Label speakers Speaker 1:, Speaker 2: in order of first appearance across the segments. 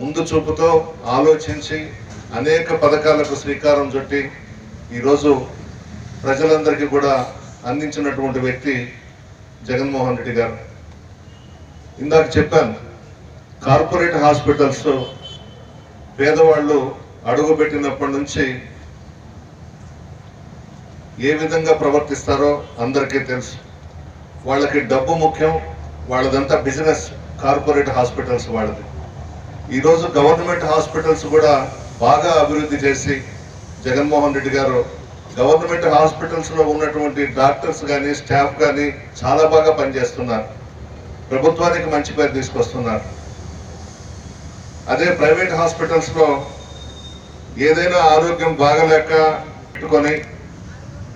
Speaker 1: ముందు చూపుతో ఆలోచించి అనేక పథకాలకు శ్రీకారం చుట్టి ఈరోజు ప్రజలందరికీ కూడా అందించినటువంటి వ్యక్తి జగన్మోహన్ రెడ్డి గారు. ఇందాక చెప్పాను కార్పొరేట్ హాస్పిటల్స్ పేదవాళ్ళు అడుగుపెట్టినప్పటి నుంచి ఏ విధంగా ప్రవర్తిస్తారో అందరికీ తెలుసు. వాళ్ళకి డబ్బు ముఖ్యం వాళ్ళదంతా బిజినెస్ కార్పొరేట్ హాస్పిటల్స్ వాళ్ళది. ఈరోజు గవర్నమెంట్ హాస్పిటల్స్ కూడా బాగా అభివృద్ధి చేసి జగన్మోహన్ రెడ్డి గారు గవర్నమెంట్ హాస్పిటల్స్లో ఉన్నటువంటి డాక్టర్స్ కానీ స్టాఫ్ కానీ చాలా బాగా పనిచేస్తున్నారు. ప్రభుత్వానికి మంచి పేరు తీసుకొస్తున్నారు. అదే ప్రైవేట్ హాస్పిటల్స్లో ఏదైనా ఆరోగ్యం బాగలేక పెట్టుకొని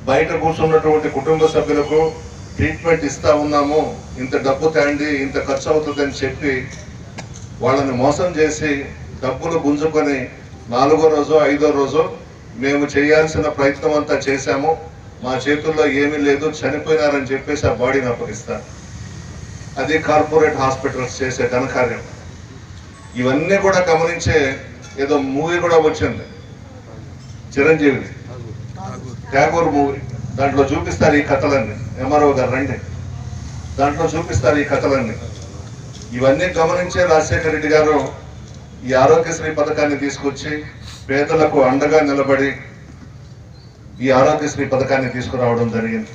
Speaker 1: బయట కూర్చున్నటువంటి కుటుంబ సభ్యులకు ట్రీట్మెంట్ ఇస్తా ఉన్నాము. ఇంత డబ్బు తేండి ఇంత ఖర్చు అవుతుందని చెప్పి వాళ్ళని మోసం చేసి డబ్బులు గుంజుకొని నాలుగో రోజు ఐదో రోజు మేము చేయాల్సిన ప్రయత్నం అంతా చేశాము. మా చేతుల్లో ఏమీ లేదు చనిపోయినారని చెప్పేసి ఆ బాడీని అప్పగిస్తారు. అది కార్పొరేట్ హాస్పిటల్స్ చేసే ఘనకార్యం. ఇవన్నీ కూడా గమనించే ఏదో మూవీ కూడా వచ్చింది. చిరంజీవి. ట్యాగూర్ మూవీ. దాంట్లో చూపిస్తారు ఈ కథలన్నీ. ఎంఆర్ఓ గారు రండి. దాంట్లో చూపిస్తారు ఈ కథలన్నీ. ఇవన్నీ గమనించే రాజశేఖర రెడ్డి గారు ఈ ఆరోగ్యశ్రీ పథకాన్ని తీసుకొచ్చి పేదలకు అండగా నిలబడి ఈ ఆరోగ్యశ్రీ పథకాన్ని తీసుకురావడం జరిగింది.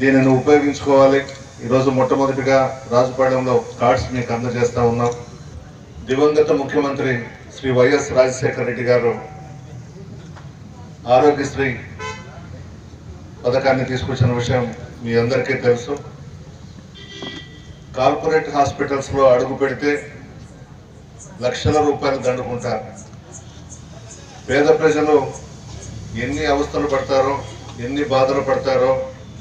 Speaker 1: దీనిని ఉపయోగించుకోవాలి. ఈరోజు మొట్టమొదటిగా రాజుపాలెంలో కార్డ్స్ మీకు అందజేస్తూ ఉన్నాం. దివంగత ముఖ్యమంత్రి శ్రీ వైఎస్ రాజశేఖర రెడ్డి గారు ఆరోగ్యశ్రీ పథకాన్ని తీసుకొచ్చిన విషయం మీ అందరికీ తెలుసు. కార్పొరేట్ హాస్పిటల్స్లో అడుగు పెడితే లక్షల రూపాయలు దండుకుంటారు. పేద ప్రజలు ఎన్ని అవస్థలు పడతారో ఎన్ని బాధలు పడతారో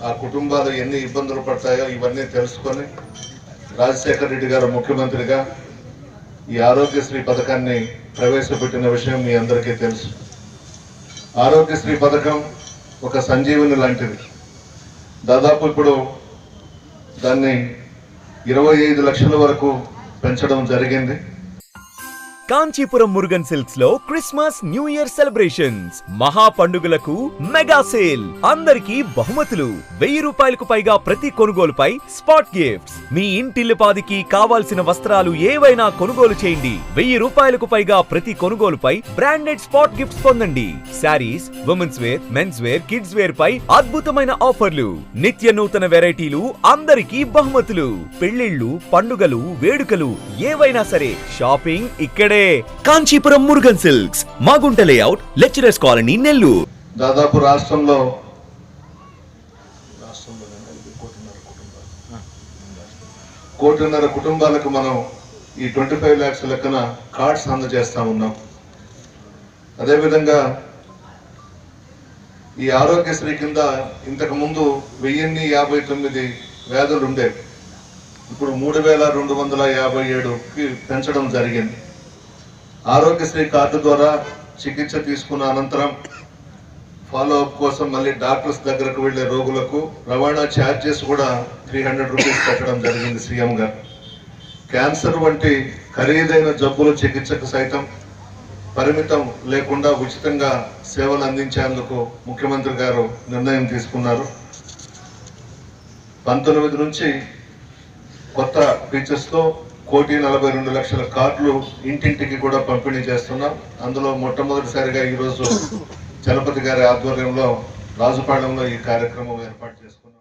Speaker 1: ఆ కుటుంబాలు ఎన్ని ఇబ్బందులు పడతాయో ఇవన్నీ తెలుసుకొని రాజశేఖర రెడ్డి గారు ముఖ్యమంత్రిగా ఈ ఆరోగ్యశ్రీ పథకాన్ని ప్రవేశపెట్టిన విషయం మీ అందరికీ తెలుసు. ఆరోగ్యశ్రీ పథకం ఒక సంజీవని లాంటిది. దాదాపు ఇప్పుడు దాన్ని ఇరవై ఐదు లక్షల వరకు పెంచడం జరిగింది.
Speaker 2: కాంచీపురం మురుగన్ సిల్క్స్లో క్రిస్మస్ న్యూ ఇయర్ సెలబ్రేషన్స్. మహా పండుగలకు మెగా సేల్. అందరికీ బహుమతులు. వెయ్యి రూపాయలకు పైగా ప్రతి కొనుగోలుపై స్పాట్ గిఫ్ట్స్. మీ ఇంటిల్లిపాదికి కావాల్సిన వస్త్రాలు ఏవైనా కొనుగోలు చేయండి. వెయ్యి రూపాయలకు పైగా ప్రతి కొనుగోలుపై బ్రాండెడ్ స్పాట్ గిఫ్ట్స్ పొందండి. Saris women's wear men's wear kids wear పై అద్భుతమైన ఆఫర్లు. నిత్య నూతన వెరైటీలు అందరికీ బహుమతులు. పెళ్ళిళ్ళు పండుగలు వేడుకలు ఏవైనా సరే షాపింగ్ ఇక్కడే Kanchipuram Murugan silks Magunta layout lecturers colony Nellore.
Speaker 1: దాదాపు రాష్ట్రంలో కోటిన్నర కుటుంబాలకు మనం ఈ ట్వంటీ ఫైవ్ ల్యాక్స్ లెక్కన కార్డ్స్ అందజేస్తా ఉన్నాం. అదేవిధంగా ఈ ఆరోగ్యశ్రీ కింద ఇంతకు ముందు వెయ్యిన్ని యాభై తొమ్మిది వ్యాధులు ఉండేవి ఇప్పుడు మూడు వేల రెండు వందల యాభై ఏడుకి పెంచడం జరిగింది. ఆరోగ్యశ్రీ కార్డు ద్వారా చికిత్స తీసుకున్న అనంతరం ఫాలో అప్ కోసం మళ్ళీ డాక్టర్స్ దగ్గరకు వెళ్ళే రోగులకు రవాణా ఛార్జెస్ కూడా త్రీ హండ్రెడ్ రూపీస్ పెట్టడం జరిగింది సీఎం గారు. క్యాన్సర్ వంటి ఖరీదైన జబ్బుల చికిత్సకు సైతం పరిమితం లేకుండా ఉచితంగా సేవలు అందించేందుకు ముఖ్యమంత్రి గారు నిర్ణయం తీసుకున్నారు. పంతొమ్మిది నుంచి కొత్త ఫీచర్స్తో కోటి నలభై రెండు లక్షల కార్డులు ఇంటింటికి కూడా పంపిణీ చేస్తున్నాం. అందులో మొట్టమొదటిసారిగా ఈరోజు చలపతి గారి ఆధ్వర్యంలో రాజుపాలెంలో ఈ కార్యక్రమం ఏర్పాటు చేసుకున్నాం.